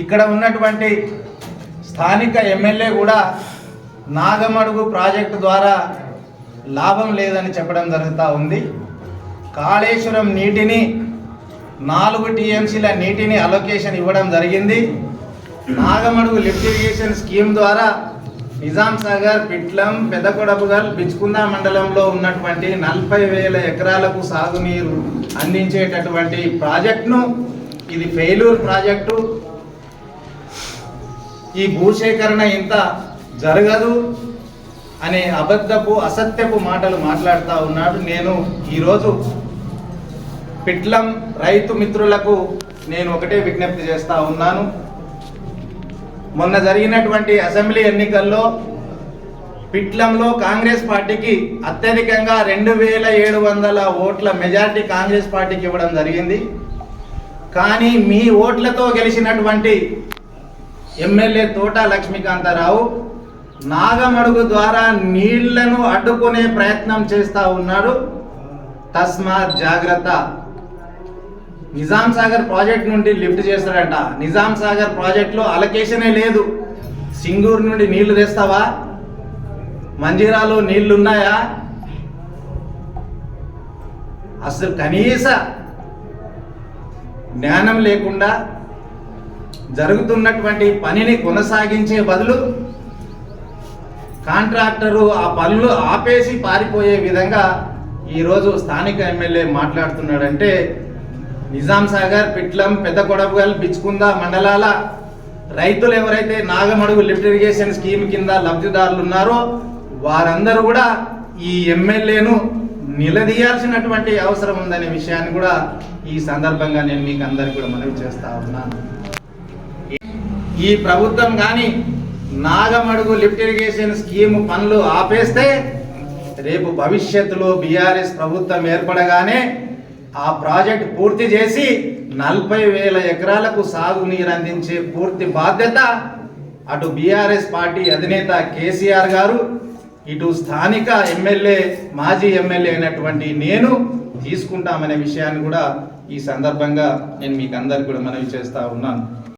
ఇక్కడ ఉన్నటువంటి స్థానిక ఎమ్మెల్యే కూడా నాగమడుగు ప్రాజెక్టు ద్వారా లాభం లేదని చెప్పడం జరుగుతూ ఉంది. కాళేశ్వరం నీటిని నాలుగు టీఎంసీల నీటిని అలొకేషన్ ఇవ్వడం జరిగింది. నాగమడుగు లిఫ్ట్ ఇరిగేషన్ స్కీమ్ ద్వారా నిజాం సాగర్ పిట్లం పెద్దకొడపుగల్ బిచ్కుంద మండలంలో ఉన్నటువంటి నలభై వేల ఎకరాలకు సాగునీరు అందించేటటువంటి ప్రాజెక్టును ఇది ఫెయిలూర్ ప్రాజెక్టు. ఈ భూసేకరణ ఇంత జరగదు అనే అబద్ధపు అసత్యపు మాటలు మాట్లాడుతూ ఉన్నాడు. నేను ఈరోజు పిట్లం రైతు మిత్రులకు నేను ఒకటే విజ్ఞప్తి చేస్తూ ఉన్నాను. మొన్న జరిగినటువంటి అసెంబ్లీ ఎన్నికల్లో పిట్లంలో కాంగ్రెస్ పార్టీకి అత్యధికంగా రెండు వేల ఏడు వందల ఓట్ల మెజార్టీ కాంగ్రెస్ పార్టీకి ఇవ్వడం జరిగింది. కానీ మీ ఓట్లతో గెలిచినటువంటి ఎమ్మెల్యే తోట లక్ష్మీకాంతారావు నాగమడుగు ద్వారా నీళ్ళను అడ్డుకునే ప్రయత్నం చేస్తా ఉన్నాడు తస్మాత్ జాగ్రత్త. నిజాం సాగర్ ప్రాజెక్ట్ నుండి లిఫ్ట్ చేస్తాడంట. నిజాం సాగర్ ప్రాజెక్ట్లో అలకేషనే లేదు. సింగూరు నుండి నీళ్ళు తెస్తావా? మంజీరాలో నీళ్ళున్నాయా? అసలు కనీస జ్ఞానం లేకుండా జరుగుతున్నటువంటి పనిని కొనసాగించే బదులు కాంట్రాక్టరు ఆ పనులు ఆపేసి పారిపోయే విధంగా ఈరోజు స్థానిక ఎమ్మెల్యే మాట్లాడుతున్నాడంటే నిజాం సాగర్ పిట్లం పెద్ద కొడబగల్ బిచ్కుంద మండలాల రైతులు ఎవరైతే నాగమడుగు లిఫ్ట్ ఇరిగేషన్ స్కీమ్ కింద లబ్ధిదారులు ఉన్నారో వారందరూ కూడా ఈ ఎమ్మెల్యేను నిలదీయాల్సినటువంటి అవసరం ఉందనే విషయాన్ని కూడా ఈ సందర్భంగా నేను మీకు అందరికీ కూడా మనవి చేస్తా ఉన్నాను. ఈ ప్రభుత్వం కానీ నాగమడుగు లిఫ్ట్ ఇరిగేషన్ స్కీమ్ పనులు ఆపేస్తే రేపు భవిష్యత్తులో బీఆర్ఎస్ ప్రభుత్వం ఏర్పడగానే ఆ ప్రాజెక్ట్ పూర్తి చేసి నలభై వేల ఎకరాలకు సాగునీరు అందించే పూర్తి బాధ్యత అటు బీఆర్ఎస్ పార్టీ అధినేత కేసీఆర్ గారు ఇటు స్థానిక ఎమ్మెల్యే మాజీ ఎమ్మెల్యే అయినటువంటి నేను తీసుకుంటామనే విషయాన్ని కూడా ఈ సందర్భంగా నేను మీకు అందరికి కూడా మనవి చేస్తా ఉన్నాను.